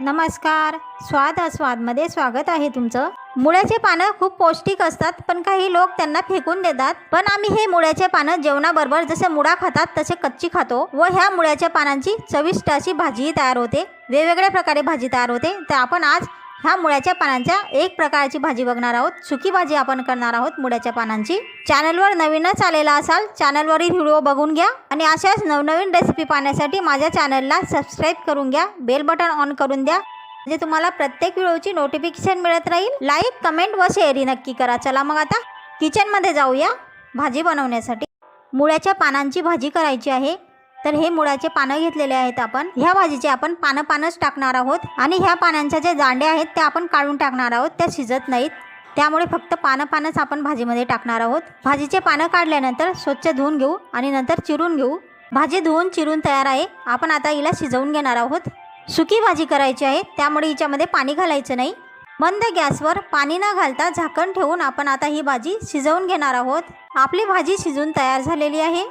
नमस्कार. स्वाद स्वादमध्ये स्वागत आहे तुमचं. मुळ्याचे पानं खूप पौष्टिक असतात पण काही लोक त्यांना फेकून देतात. पण आम्ही हे मुळ्याचे पानं जेवणाबरोबर जसे मुळा खातात तसे कच्ची खातो व ह्या मुळ्याच्या पानांची चविष्ट अशी भाजीही तयार होते. वेगवेगळ्या प्रकारे भाजी तयार होते. तर आपण आज ह्या मुळ्याच्या पानांच्या एक प्रकारची भाजी बघणार आहोत. सुकी भाजी आपण करणार आहोत मुळ्याच्या पानांची. चॅनलवर नवीनच आलेला असाल चॅनलवरील व्हिडिओ बघून घ्या आणि अशाच नवनवीन रेसिपी पाहण्यासाठी माझ्या चॅनलला सबस्क्राईब करून घ्या बेल बटन ऑन करून द्या. म्हणजे तुम्हाला प्रत्येक व्हिडिओची नोटिफिकेशन मिळत राहील. लाईक कमेंट व शेअरी नक्की करा. चला मग आता किचनमध्ये जाऊया भाजी बनवण्यासाठी. मुळ्याच्या पानांची भाजी करायची आहे. तर हे मुळाचे पानं घेतलेले आहेत आपण. ह्या भाजीचे आपण पानं पानच टाकणार आहोत आणि ह्या पानांच्या ज्या दांड्या आहेत त्या आपण काढून टाकणार आहोत. त्या शिजत नाहीत. त्यामुळे फक्त पानं पानच आपण भाजीमध्ये टाकणार आहोत. भाजीचे पानं काढल्यानंतर स्वच्छ धुवून घेऊ आणि नंतर चिरून घेऊ. भाजी धुवून चिरून तयार आहे. आपण आता हिला शिजवून घेणार आहोत. सुकी भाजी करायची आहे. त्यामुळे हिच्यामध्ये पाणी घालायचं नाही. मंद गॅसवर पाणी न घालता झाकण ठेवून आपण आता ही भाजी शिजवून घेणार आहोत. आपली भाजी शिजून तयार झालेली आहे.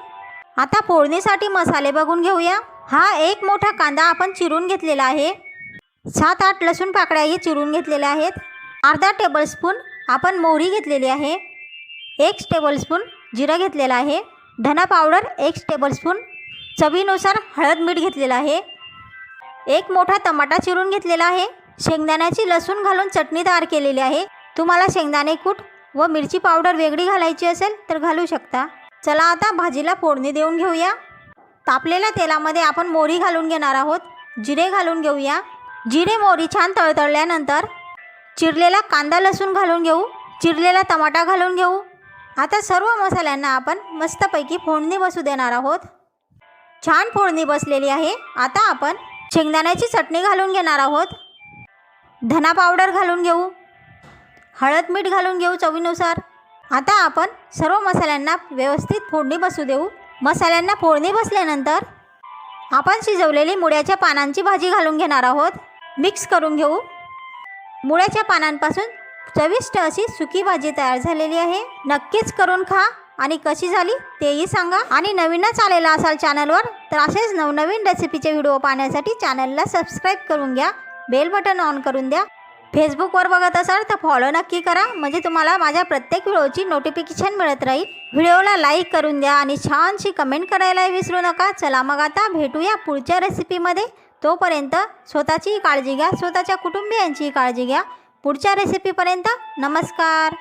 आता फोडणीसाठी मसाले बघून घेऊया. हा एक मोठा कांदा आपण चिरून घेतलेला आहे. सात आठ लसूण पाकळ्याही चिरून घेतलेल्या आहेत. अर्धा टेबलस्पून आपण मोहरी घेतलेली आहे. एक टेबलस्पून जिरं घेतलेलं आहे. धना पावडर एक टेबलस्पून. चवीनुसार हळद मीठ घेतलेलं आहे. एक मोठा टमाटा चिरून घेतलेला आहे. शेंगदाण्याची लसूण घालून चटणी तयार केलेली आहे. तुम्हाला शेंगदाणे कूट व मिरची पावडर वेगळी घालायची असेल तर घालू शकता. चला आता भाजीला फोडणी देऊन घेऊया. तापलेल्या तेलामध्ये आपण मोहरी घालून घेणार आहोत. जिरे घालून घेऊया. जिरे मोहरी छान तळतळल्यानंतर चिरलेला कांदा लसूण घालून घेऊ. चिरलेला टमाटा घालून घेऊ. आता सर्व मसाल्यांना आपण मस्तपैकी फोडणी बसू देणार आहोत. छान फोडणी बसलेली आहे. आता आपण शेंगदाण्याची चटणी घालून घेणार आहोत. धना पावडर घालून घेऊ. हळद मीठ घालून घेऊ चवीनुसार. आता आपण सर्व मसाल्यांना व्यवस्थित फोडणी बसू देऊ. मसाल्यांना फोडणी बसल्यानंतर आपण शिजवलेली मुळ्याच्या पानांची भाजी घालून घेणार आहोत. मिक्स करून घेऊ. मुळ्याच्या पानांपासून चविष्ट अशी सुकी भाजी तयार झालेली आहे. नक्कीच करून खा आणि कशी झाली तेही सांगा. आणि नवीनच आलेला असाल चॅनलवर तर असेच नवनवीन रेसिपीचे व्हिडिओ पाहण्यासाठी चॅनलला सबस्क्राईब करून घ्या. बेल बटन ऑन करून द्या. फेसबुकवर बघत असाल तर फॉलो नक्की करा. म्हणजे तुम्हाला माझ्या प्रत्येक व्हिडिओची नोटिफिकेशन मिळत राहील. व्हिडिओला लाईक करून द्या आणि छानशी कमेंट करायलाही विसरू नका. चला मग आता भेटूया पुढच्या रेसिपीमध्ये तोपर्यंत स्वतःचीही काळजी घ्या. स्वतःच्या कुटुंबियांचीही काळजी घ्या. पुढच्या रेसिपीपर्यंत नमस्कार.